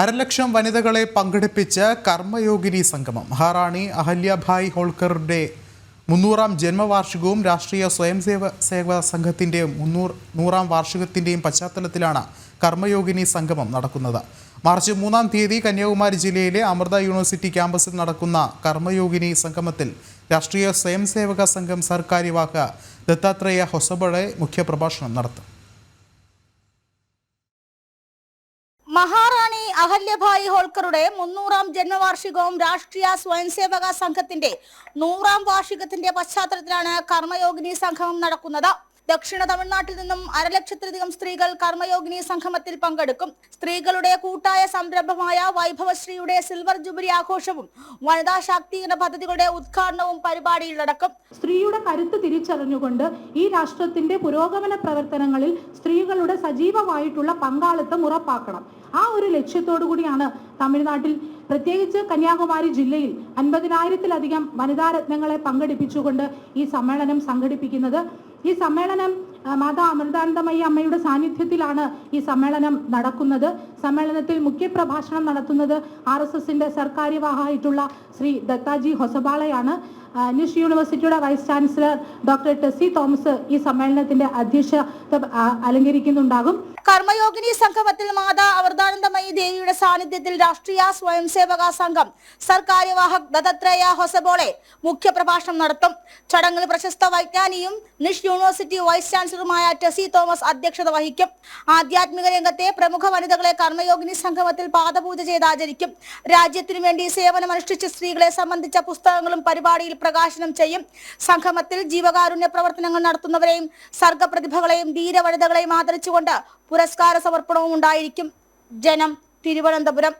അരലക്ഷം വനിതകളെ പങ്കെടുപ്പിച്ച കർമ്മയോഗിനി സംഗമം. മഹാറാണി അഹല്യഭായ് ഹോൾക്കറുടെ മുന്നൂറാം ജന്മവാർഷികവും രാഷ്ട്രീയ സ്വയംസേവ സേവ സംഘത്തിന്റെ മുന്നൂറ് നൂറാം വാർഷികത്തിന്റെയും പശ്ചാത്തലത്തിലാണ് കർമ്മയോഗിനി സംഗമം നടക്കുന്നത്. മാർച്ച് മൂന്നാം തീയതി കന്യാകുമാരി ജില്ലയിലെ അമൃത യൂണിവേഴ്സിറ്റി ക്യാമ്പസിൽ നടക്കുന്ന കർമ്മയോഗിനി സംഗമത്തിൽ രാഷ്ട്രീയ സ്വയംസേവക സംഘം സർക്കാരിവാക്ക ദത്താത്രേയ ഹൊസബളെ മുഖ്യപ്രഭാഷണം നടത്തും. അഹല്യഭായ് ഹോൾക്കറുടെ മുന്നൂറാം ജന്മവാർഷികവും രാഷ്ട്രീയ സ്വയംസേവക സംഘത്തിന്റെ നൂറാം വാർഷികത്തിന്റെ പശ്ചാത്തലത്തിലാണ് കർമ്മയോഗിനി സംഗമം നടക്കുന്നത്. ദക്ഷിണ തമിഴ്നാട്ടിൽ നിന്നും അരലക്ഷത്തിലധികം സ്ത്രീകൾ കർമ്മയോഗിനി സംഗമത്തിൽ പങ്കെടുക്കും. സ്ത്രീകളുടെ കൂട്ടായ സംരംഭമായ വൈഭവശ്രീയുടെ സിൽവർ ജൂബിലി ആഘോഷവും വനിതാ ശാക്തീകരണ പദ്ധതികളുടെ ഉദ്ഘാടനവും പരിപാടിയിൽ നടക്കും. സ്ത്രീയുടെ കരുത്ത് തിരിച്ചറിഞ്ഞുകൊണ്ട് ഈ രാഷ്ട്രത്തിന്റെ പുരോഗമന പ്രവർത്തനങ്ങളിൽ സ്ത്രീകളുടെ സജീവമായിട്ടുള്ള പങ്കാളിത്തം ഉറപ്പാക്കണം. ആ ഒരു ലക്ഷ്യത്തോടു കൂടിയാണ് തമിഴ്നാട്ടിൽ പ്രത്യേകിച്ച് കന്യാകുമാരി ജില്ലയിൽ അൻപതിനായിരത്തിലധികം വനിതാരത്നങ്ങളെ പങ്കെടുപ്പിച്ചുകൊണ്ട് ഈ സമ്മേളനം സംഘടിപ്പിക്കുന്നത്. ഈ സമ്മേളനം മാതാ അമൃതാനന്ദമയി അമ്മയുടെ സാന്നിധ്യത്തിലാണ് ഈ സമ്മേളനം നടക്കുന്നത്. സമ്മേളനത്തിൽ മുഖ്യപ്രഭാഷണം നടത്തുന്നത് ആർ എസ് എസിന്റെ സർക്കാര്യവാഹായിട്ടുള്ള ശ്രീ ദത്താജി ഹൊസബാളയാണ്. ന്യൂസ് യൂണിവേഴ്സിറ്റിയുടെ vice chancellor doctor Tessy Thomas ഈ സമ്മേളനത്തിന്റെ അധ്യക്ഷത അലങ്കരിക്കുന്നുണ്ടാകും. കർമ്മയോഗിനി സംഗമത്തിൽ മാതാ അവർദാനന്ദമയി ദേവിയുടെ സാന്നിധ്യത്തിൽ രാഷ്ട്രീയ സ്വയം സേവക സംഘം സർക്കാര്യവാഹക് ദത്തത്രേയ ഹൊസബോളെ മുഖ്യപ്രഭാഷണം നടത്തും. ചടങ്ങിൽ പ്രശസ്ത വൈജ്ഞാനിയും നിഷ് യൂണിവേഴ്സിറ്റി വൈസ് ചാൻസലറുമായ ടെസി തോമസ് അധ്യക്ഷത വഹിക്കും. ആധ്യാത്മിക രംഗത്തെ പ്രമുഖ വനിതകളെ കർമ്മയോഗിനി സംഗമത്തിൽ പാദപൂജ ചെയ്ത് ആചരിക്കും രാജ്യത്തിനു വേണ്ടി സേവനമനുഷ്ഠിച്ച സ്ത്രീകളെ സംബന്ധിച്ച പുസ്തകങ്ങളും പരിപാടിയിൽ പ്രകാശനം ചെയ്യും. സംഗമത്തിൽ ജീവകാരുണ്യ പ്രവർത്തനങ്ങൾ നടത്തുന്നവരെയും സർഗപ്രതിഭകളെയും ധീരവനിതകളെയും ആദരിച്ചുകൊണ്ട് പുരസ്കാര സമർപ്പണവും ഉണ്ടായിരിക്കും. ജനം തിരുവനന്തപുരം